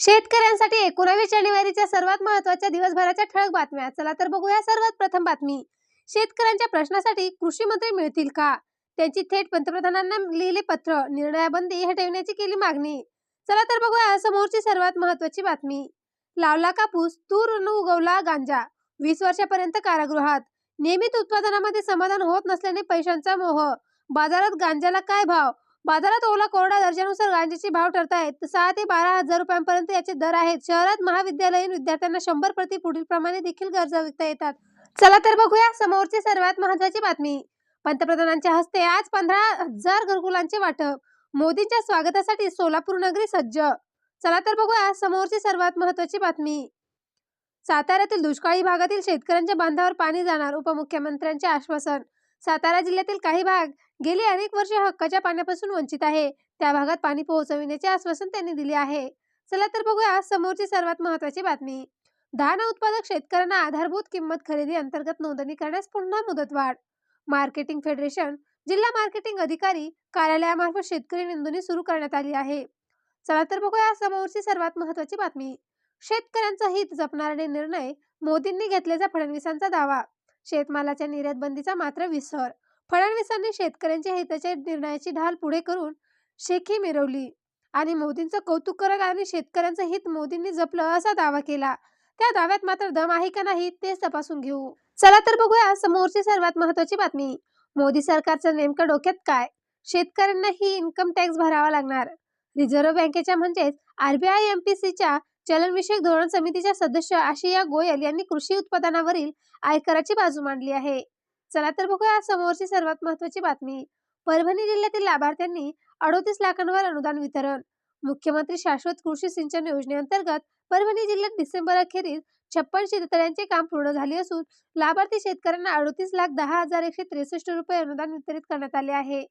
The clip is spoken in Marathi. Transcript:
शेतकऱ्यांसाठी एकोणावीस जानेवारीच्या सर्वात महत्त्वाच्या दिवसभराच्या ठळक बातम्या. चला तर बघूया सर्वात प्रथम बातमी. शेतकऱ्यांच्या प्रश्नासाठी कृषी मंत्री मिळतील का? त्यांची थेट पंतप्रधानांना लिहिले पत्र निर्णयाबंदी हटविण्याची केली मागणी. चला तर बघूया समोरची सर्वात महत्त्वाची बातमी. लावला कापूस तूर न उगवला गांजा. वीस वर्षापर्यंत कारागृहात. नियमित उत्पादनामध्ये समाधान होत नसल्याने पैशांचा मोह. बाजारात गांजाला काय भाव? बाजारात ओला कोरडा दर्जानुसार गांजाचे भाव ठरत आहेत सहा ते बारा हजार रुपयांपर्यंत याचे दर आहेत. शहरात महाविद्यालयीन विद्यार्थ्यांना शंभर प्रति पुढील प्रमाणे देखील गरजा विकता येतात. चला तर बघूया समोरची सर्वात महत्वाची बातमी. पंतप्रधानांच्या हस्ते आज पंधरा हजार घरकुलांचे वाटप. मोदींच्या स्वागतासाठी सोलापूर नगरी सज्ज. चला तर बघूया समोरची सर्वात महत्वाची बातमी. साताऱ्यातील दुष्काळी भागातील शेतकऱ्यांच्या बांधावर पाणी जाणार उपमुख्यमंत्र्यांचे आश्वासन. सातारा जिल्ह्यातील काही भाग गेली अनेक वर्षे हक्काच्या पाण्यापासून वंचित आहे. त्या भागात पाणी पोहोचविण्याचे आश्वासन त्यांनी दिले आहे. चला तर बघूया समोरची सर्वात महत्वाची बातमी. धान उत्पादक शेतकऱ्यांना आधारभूत किंमत खरेदी अंतर्गत नोंदणी करण्यास पुन्हा मुदतवाढ. मार्केटिंग फेडरेशन जिल्हा मार्केटिंग अधिकारी कार्यालयामार्फत शेतकरी नोंदणी सुरू करण्यात आली आहे. चला तर बघूया समोरची सर्वात महत्वाची बातमी. शेतकऱ्यांचा हित जपणारे निर्णय मोदींनी घेतल्याचा फडणवीसांचा दावा. शेतमालाच्या निर्यातबंदीचा मात्र विसर. फडणवीसांनी शेतकऱ्यांच्या हिताच्या निर्णयाची ढाल पुढे करून शेखी मिरवली आणि मोदींचं कौतुक करत आणि शेतकऱ्यांचं हित मोदींनी जपलं असा दावा केला. त्या दाव्यात मात्र दम आहे का नाही तेच तपासून घेऊ. चला तर बघूया समोरची सर्वात महत्वाची बातमी. मोदी सरकारचं नेमकं डोक्यात काय? शेतकऱ्यांनाही इन्कम टॅक्स भरावा लागणार. रिझर्व्ह बँकेच्या म्हणजेच आरबीआय एमपीसीच्या चलनविषयक धोरण समितीच्या सदस्य आशिया गोयल यांनी कृषी उत्पादनावरील आयकराची बाजू मांडली आहे. चला तर बघूया समोरची सर्वात महत्वाची बातमी. परभणी जिल्ह्यातील लाभार्थ्यांनी अडोतीस लाखांवर अनुदान वितरण. मुख्यमंत्री शाश्वत कृषी सिंचन योजनेअंतर्गत परभणी जिल्ह्यात डिसेंबर अखेरीस छप्पन शेततळ्यांचे काम पूर्ण झाले असून लाभार्थी शेतकऱ्यांना अडोतीस लाख दहा हजार एकशे त्रेसष्ट रुपये अनुदान वितरित करण्यात आले आहे.